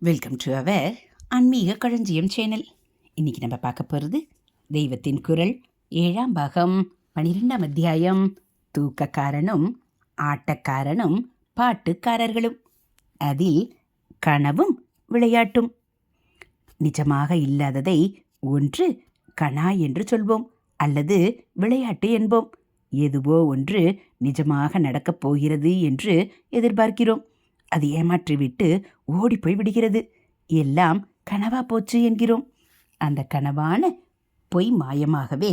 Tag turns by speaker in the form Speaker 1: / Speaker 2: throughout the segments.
Speaker 1: Welcome to our ஆன்மீக களஞ்சியம் channel இன்னைக்கு நம்ம பார்க்க போகிறது தெய்வத்தின் குரல் ஏழாம் பாகம் பனிரெண்டாம் அத்தியாயம். தூக்கக்காரனும் ஆட்டக்காரனும் பாட்டுக்காரர்களும். அதில் கனவும் விளையாட்டும். நிஜமாக இல்லாததை ஒன்று கனா என்று சொல்வோம் அல்லது விளையாட்டு என்போம். எதுவோ ஒன்று நிஜமாக நடக்கப் போகிறது என்று எதிர்பார்க்கிறோம். அது ஏமாற்றிவிட்டு ஓடிப்போய் விடுகிறது. எல்லாம் கனவா போச்சு என்கிறோம். அந்த கனவான பொய் மாயமாகவே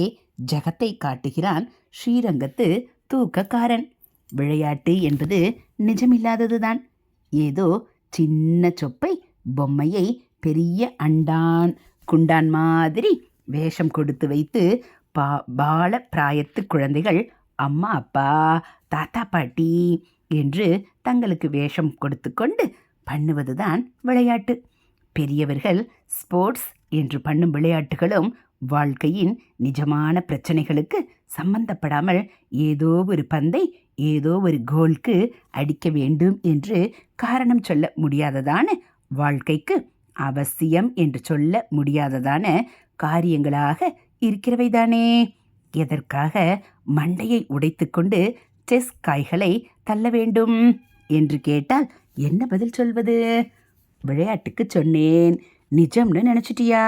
Speaker 1: ஜகத்தை காட்டுகிறான் ஸ்ரீரங்கத்து தூக்கக்காரன். விளையாட்டு என்பது நிஜமில்லாததுதான். ஏதோ சின்ன சொப்பை பொம்மையை பெரிய அண்டான் குண்டான் மாதிரி வேஷம் கொடுத்து வைத்து பா பால பிராயத்து குழந்தைகள் அம்மா அப்பா தாத்தா பாட்டி என்று தங்களுக்கு வேஷம் கொடுத்து கொண்டு பண்ணுவதுதான் விளையாட்டு. பெரியவர்கள் ஸ்போர்ட்ஸ் என்று பண்ணும் விளையாட்டுகளும் வாழ்க்கையின் நிஜமான பிரச்சனைகளுக்கு சம்பந்தப்படாமல் ஏதோ ஒரு பந்தை ஏதோ ஒரு கோல்க்கு அடிக்க வேண்டும் என்று காரணம் சொல்ல முடியாததான வாழ்க்கைக்கு அவசியம் என்று சொல்ல முடியாததான காரியங்களாக இருக்கிறவைதானே. எதற்காக மண்டையை உடைத்துக்கொண்டு செஸ் காய்களை தள்ள வேண்டும் என்று கேட்டால் என்ன பதில் சொல்வது? விளையாட்டுக்கு சொன்னேன். நிஜம்னு நினச்சிட்டியா?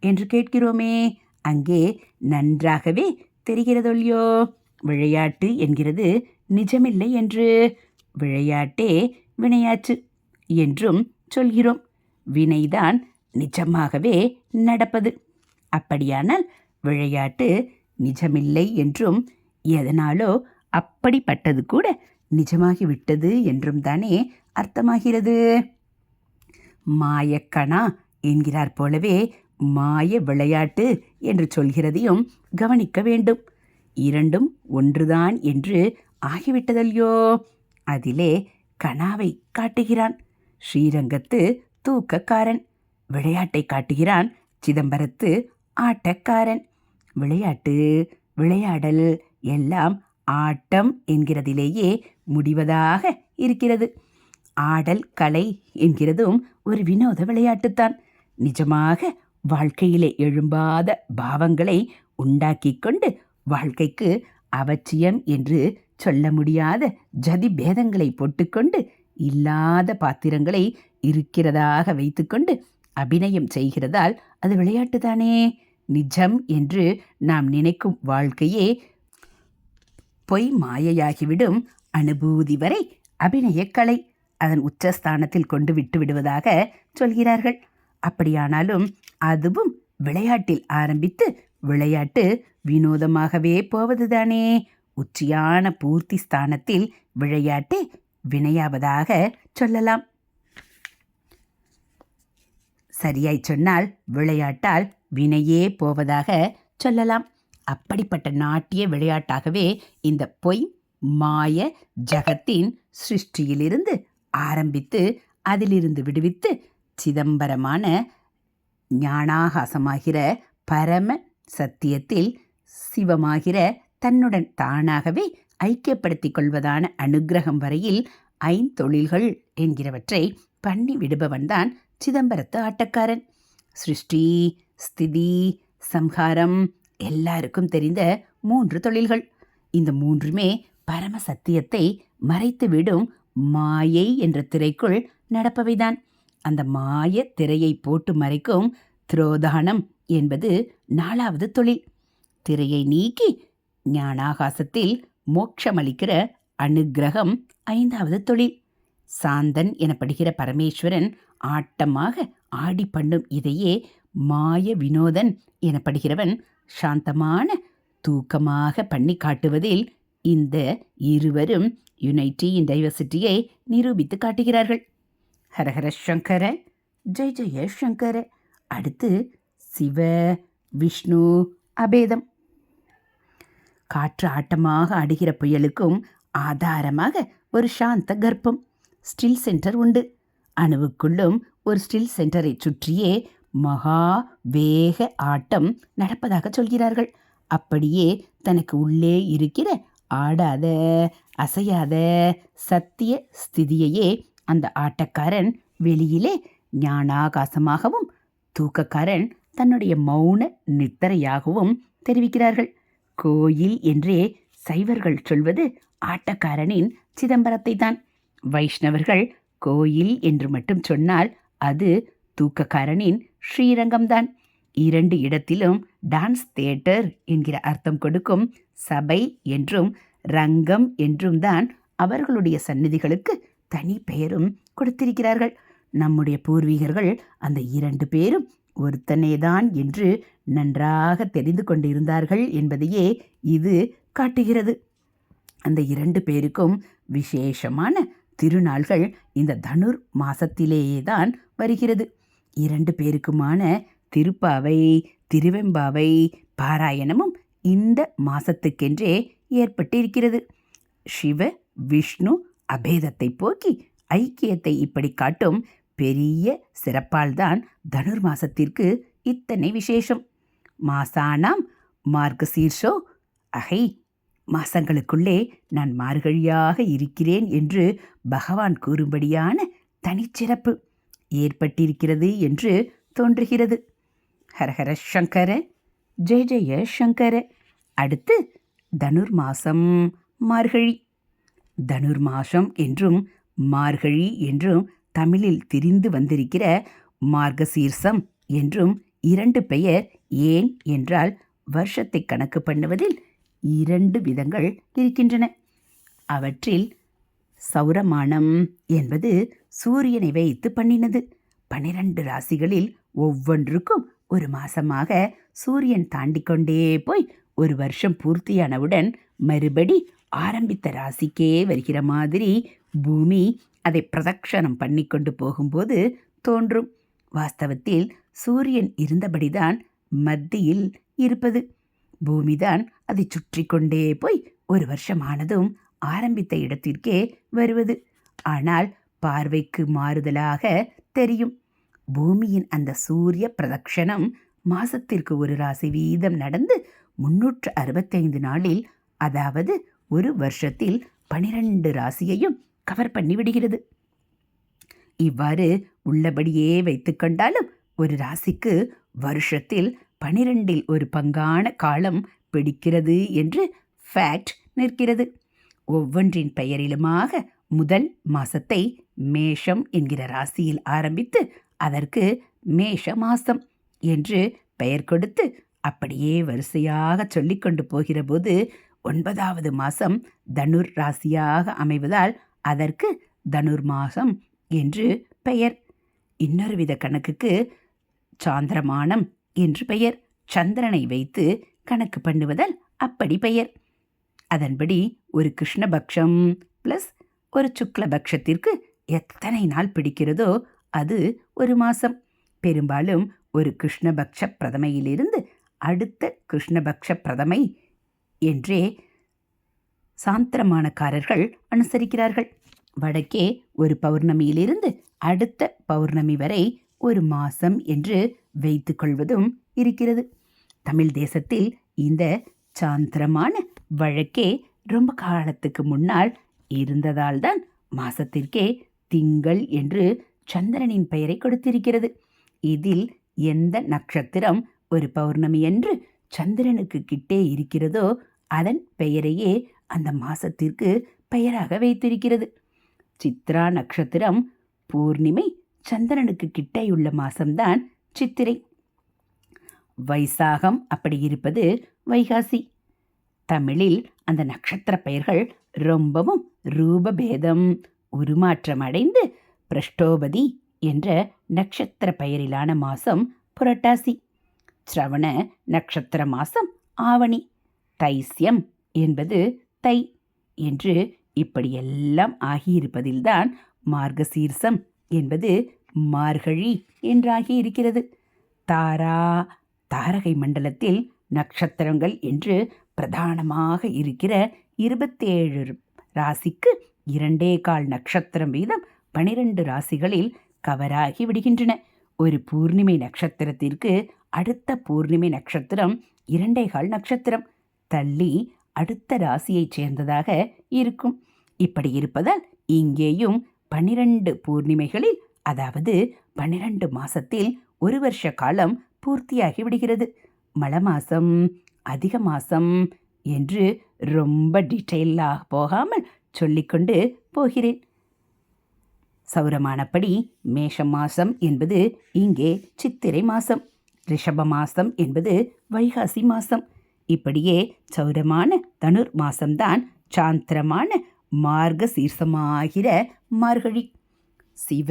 Speaker 1: என்று கேட்கிறோமே. அங்கே நன்றாகவே தெரிகிறதொல்லியோ? விளையாட்டு என்கிறது நிஜமில்லை என்று. விளையாட்டே வினையாச்சு என்றும் சொல்கிறோம். வினைதான் நிஜமாகவே நடப்பது. அப்படியானால் விளையாட்டு நிஜமில்லை என்றும் எதனாலோ அப்படிப்பட்டது கூட நிஜமாகிவிட்டது என்றும் தானே அர்த்தமாகிறது? மாயக்கணா என்கிறார் போலவே மாய விளையாட்டு என்று சொல்கிறதையும் கவனிக்க வேண்டும். இரண்டும் ஒன்றுதான் என்று ஆகிவிட்டதல்லையோ அதிலே கணாவை காட்டுகிறான். ஸ்ரீரங்கத்து தூக்கக்காரன். விளையாட்டை காட்டுகிறான் சிதம்பரத்து ஆட்டக்காரன். விளையாட்டு விளையாடல் எல்லாம் ஆட்டம் என்கிறதிலேயே முடிவதாக இருக்கிறது. ஆடல் கலை என்கிறதும் ஒரு வினோத விளையாட்டுத்தான். நிஜமாக வாழ்க்கையிலே எழும்பாத பாவங்களை உண்டாக்கி கொண்டு வாழ்க்கைக்கு அவசியம் என்று சொல்ல முடியாத ஜதி பேதங்களை போட்டுக்கொண்டு இல்லாத பாத்திரங்களை இருக்கிறதாக வைத்துக்கொண்டு அபிநயம் செய்கிறதால் அது விளையாட்டுதானே? நிஜம் என்று நாம் நினைக்கும் வாழ்க்கையே பொய் மாயையாகிவிடும். அனுபூதி வரை அபிநயக்கலை அதன் உச்சஸ்தானத்தில் கொண்டு விட்டு விடுவதாக சொல்கிறார்கள். அப்படியானாலும் அதுவும் விளையாட்டில் ஆரம்பித்து விளையாட்டு வினோதமாகவே போவதுதானே. உச்சியான பூர்த்தி ஸ்தானத்தில் விளையாட்டு வினையாவதாக சொல்லலாம். சரியாய் சொன்னால் விளையாட்டால் வினையே போவதாக சொல்லலாம். அப்படிப்பட்ட நாட்டிய விளையாட்டாகவே இந்த பொய் மாய ஜகத்தின் சிருஷ்டியிலிருந்து ஆரம்பித்து அதிலிருந்து விடுவித்து சிதம்பரமான ஞானாகாசமாகிற பரம சத்தியத்தில் சிவமாகிற தன்னுடன் தானாகவே ஐக்கியப்படுத்திக் கொள்வதான அனுக்கிரகம் வரையில் ஐந்தொழில்கள் என்கிறவற்றை பண்ணி விடுபவன்தான் சிதம்பரத்து ஆட்டக்காரன். சிருஷ்டி ஸ்திதி சம்ஹாரம் எல்லாருக்கும் தெரிந்த மூன்று தொழில்கள். இந்த மூன்றுமே பரம சத்தியத்தை மறைத்துவிடும் மாயை என்ற திரைக்குள் நடப்பவைதான். அந்த மாய திரையை போட்டு மறைக்கும் திரோதானம் என்பது நாலாவது தொழில். திரையை நீக்கி ஞானாகாசத்தில் மோட்சமளிக்கிற அனுக்கிரகம் ஐந்தாவது தொழில். சாந்தன் எனப்படுகிற பரமேஸ்வரன் ஆட்டமாக ஆடி பண்ணும் இதையே மாய வினோதன் எனப்படுகிறவன் சாந்தமான தூக்கமாக பண்ணி காட்டுவதில் இந்த இருவரும் யுனைட்டி இன் டைவர்சிட்டியை நிரூபித்து காட்டுகிறார்கள். ஹரஹர சங்கர ஜெய் ஜெய சங்கர. அடுத்து சிவ விஷ்ணு அபேதம். காற்று ஆட்டமாக ஆடுகிற புயலுக்கும் ஆதாரமாக ஒரு சாந்த கர்ப்பம் ஸ்டில் சென்டர் உண்டு. அணுவுக்குள்ளும் ஒரு ஸ்டில் சென்டரை சுற்றியே மகா வேக ஆட்டம் நடப்பதாக சொல்கிறார்கள். அப்படியே தனக்கு உள்ளே இருக்கிற ஆடாத அசையாத சத்திய ஸ்திதியையே அந்த ஆட்டக்காரன் வெளியிலே ஞானாகாசமாகவும் தூக்கக்காரன் தன்னுடைய மௌன நித்தரையாகவும் தெரிவிக்கிறார்கள். கோயில் என்றே சைவர்கள் சொல்வது ஆட்டக்காரனின் சிதம்பரத்தை தான் வைஷ்ணவர்கள் கோயில் என்று மட்டும் சொன்னால் அது தூக்கக்காரனின் ஸ்ரீரங்கம்தான். இரண்டு இடத்திலும் டான்ஸ் தியேட்டர் என்கிற அர்த்தம் கொடுக்கும் சபை என்றும் ரங்கம் என்றும் தான் அவர்களுடைய சந்நிதிகளுக்கு தனி பெயரும் கொடுத்திருக்கிறார்கள். நம்முடைய பூர்வீகர்கள் அந்த இரண்டு பேரும் ஒருத்தனேதான் என்று நன்றாக தெரிந்து கொண்டிருந்தார்கள் என்பதையே இது காட்டுகிறது. அந்த இரண்டு பேருக்கும் விசேஷமான திருநாள்கள் இந்த தனுர் மாசத்திலேயே தான் வருகிறது. இரண்டு பேருக்குமான திருப்பாவை திருவெம்பாவை பாராயணமும் இந்த மாசத்துக்கென்றே ஏற்பட்டிருக்கிறது. சிவ விஷ்ணு அபேதத்தை போக்கி ஐக்கியத்தை இப்படி காட்டும் பெரிய சிறப்பால்தான் தனுர் மாசத்திற்கு இத்தனை விசேஷம். மாசானாம் மார்கசீர்ஷோ அகை மாசங்களுக்குள்ளே நான் மார்கழியாக இருக்கிறேன் என்று பகவான் கூறும்படியான தனிச்சிறப்பு ஏற்பட்டிருக்கிறது என்று தோன்றுகிறது. ஹரஹர சங்கர ஜெய ஜெய சங்கர. அடுத்து தனுர் மாசம் மார்கழி. தனுர் மாசம் என்றும் மார்கழி என்றும் தமிழில் திரிந்து வந்திருக்கிற மார்கசீர்சம் என்றும் இரண்டு பெயர் ஏன் என்றால் வருஷத்தை கணக்கு பண்ணுவதில் இரண்டு விதங்கள் இருக்கின்றன. அவற்றில் சௌரமானம் என்பது சூரியனை வைத்து பண்ணினது. பனிரெண்டு ராசிகளில் ஒவ்வொன்றுக்கும் ஒரு மாசமாக சூரியன் தாண்டிக் கொண்டே போய் ஒரு வருஷம் பூர்த்தியானவுடன் மறுபடி ஆரம்பித்த ராசிக்கே வருகிற மாதிரி பூமி அதை பிரதக்ஷணம் பண்ணி கொண்டு போகும்போது தோன்றும். வாஸ்தவத்தில் சூரியன் இருந்தபடிதான் மத்தியில் இருப்பது. பூமிதான் அதை சுற்றி கொண்டே போய் ஒரு வருஷம் ஆனதும் ஆரம்பித்த இடத்திற்கே வருவது. ஆனால் பார்வைக்கு மாறுதலாக தெரியும். பூமியின் அந்த சூரிய பிரதக்ஷணம் மாசத்திற்கு ஒரு ராசி வீதம் நடந்து முன்னூற்று அறுபத்தைந்து நாளில் அதாவது ஒரு வருஷத்தில் பனிரெண்டு ராசியையும் கவர் பண்ணி விடுகிறது. இவ்வாறு உள்ளபடியே வைத்துக்கொண்டாலும் ஒரு ராசிக்கு வருஷத்தில் பனிரெண்டில் ஒரு பங்கான காலம் பிடிக்கிறது என்று ஃபேக்ட் நிற்கிறது. ஒவ்வொன்றின் பெயரிலுமாக முதல் மாசத்தை மேஷம் என்கிற ராசியில் ஆரம்பித்து அதற்கு மேஷ மாசம் என்று பெயர் கொடுத்து அப்படியே வரிசையாக சொல்லிக்கொண்டு போகிறபோது ஒன்பதாவது மாசம் தனுர் ராசியாக அமைவதால் அதற்கு தனுர் மாசம் என்று பெயர். இன்னொரு வித கணக்குக்கு சாந்திரமானம் என்று பெயர். சந்திரனை வைத்து கணக்கு பண்ணுவதால் அப்படி பெயர். அதன்படி ஒரு கிருஷ்ணபக்ஷம் ப்ளஸ் ஒரு சுக்லபக்ஷத்திற்கு எத்தனை நாள் பிடிக்கிறதோ அது ஒரு மாதம் பெரும்பாலும் ஒரு கிருஷ்ணபக்ஷ பிரதமையிலிருந்து அடுத்த கிருஷ்ணபக்ஷ பிரதமை என்றே சாந்திரமானக்காரர்கள் அனுசரிக்கிறார்கள். வடக்கே ஒரு பௌர்ணமியிலிருந்து அடுத்த பௌர்ணமி வரை ஒரு மாசம் என்று வைத்துக்கொள்வதும் இருக்கிறது. தமிழ் தேசத்தில் இந்த சாந்திரமான வழக்கே ரொம்ப காலத்துக்கு முன்னால் இருந்ததால்தான் மாசத்திற்கே திங்கள் என்று சந்திரனின் பெயரை கொடுத்திருக்கிறது. இதில் எந்த நட்சத்திரம் ஒரு பௌர்ணமி என்று சந்திரனுக்கு கிட்டே இருக்கிறதோ அதன் பெயரையே அந்த மாசத்திற்கு பெயராக வைத்திருக்கிறது. சித்ரா நட்சத்திரம் பூர்ணிமை சந்திரனுக்கு கிட்டேயுள்ள மாசம்தான் சித்திரை. வைசாகம் அப்படி இருப்பது வைகாசி. தமிழில் அந்த நட்சத்திர பெயர்கள் ரொம்பவும் ரூபபேதம் உருமாற்றம் அடைந்து பிரஷ்டோபதி என்ற நட்சத்திர பெயரிலான மாசம் புரட்டாசி. சிரவண நட்சத்திர மாசம் ஆவணி. தைசியம் என்பது தை என்று இப்படியெல்லாம் ஆகியிருப்பதில்தான் மார்கசீர்சம் என்பது மார்கழி என்றாகி இருக்கிறது தாரா தாரகை மண்டலத்தில் நட்சத்திரங்கள் என்று பிரதானமாக இருக்கிற இருபத்தேழு ராசிக்கு இரண்டே கால் நட்சத்திரம் வீதம் பனிரெண்டு ராசிகளில் கவராகி விடுகின்றன. ஒரு பூர்ணிமை நட்சத்திரத்திற்கு அடுத்த பூர்ணிமை நட்சத்திரம் இரண்டே கால் நட்சத்திரம். தள்ளி அடுத்த ராசியைச் சேர்ந்ததாக இருக்கும். இப்படி இருப்பதால் இங்கேயும் பனிரெண்டு பூர்ணிமைகளில் அதாவது பனிரெண்டு மாசத்தில் ஒரு வருஷ காலம் பூர்த்தியாகி விடுகிறது. மழை மாசம் அதிக மாசம் என்று ரொம்ப டீட்டெயிலாக போகாமல் சொல்லிக்கொண்டு போகிறேன். சௌரமானப்படி மேஷ மாசம் என்பது இங்கே சித்திரை மாசம் ரிஷப மாசம் என்பது வைகாசி மாசம். இப்படியே சௌரமான தனுர் மாசம்தான் சாந்திரமான மார்க மார்கழி. சிவ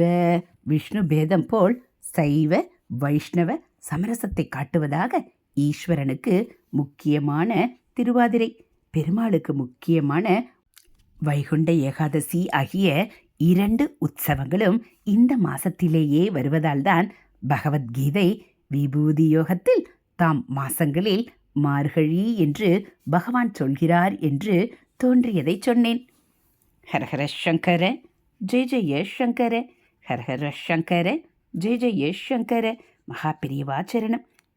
Speaker 1: விஷ்ணு பேதம் போல் சைவ வைஷ்ணவ சமரசத்தை காட்டுவதாக ஈஸ்வரனுக்கு முக்கியமான திருவாதிரை. பெருமாளுக்கு முக்கியமான வைகுண்ட ஏகாதசி ஆகிய இரண்டு உற்சவங்களும் இந்த மாசத்திலேயே வருவதால்தான் பகவத்கீதை விபூதி யோகத்தில் தாம் மாசங்களில் மார்கழி என்று பகவான் சொல்கிறார் என்று தோன்றியதை சொன்னேன். ஹரஹர சங்கர ஜெய ஜெய சங்கர ஹரஹர சங்கர ஜெய ஜெய சங்கர மகாபிரியவாச்சரணம்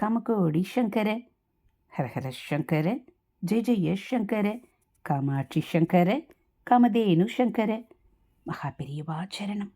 Speaker 1: காமகோடி சங்கர ஹரஹர சங்கர ஜெய ஜெய சங்கர காமாட்சி சங்கர காமதேனு சங்கர மகாபெரியவாச்சரணம்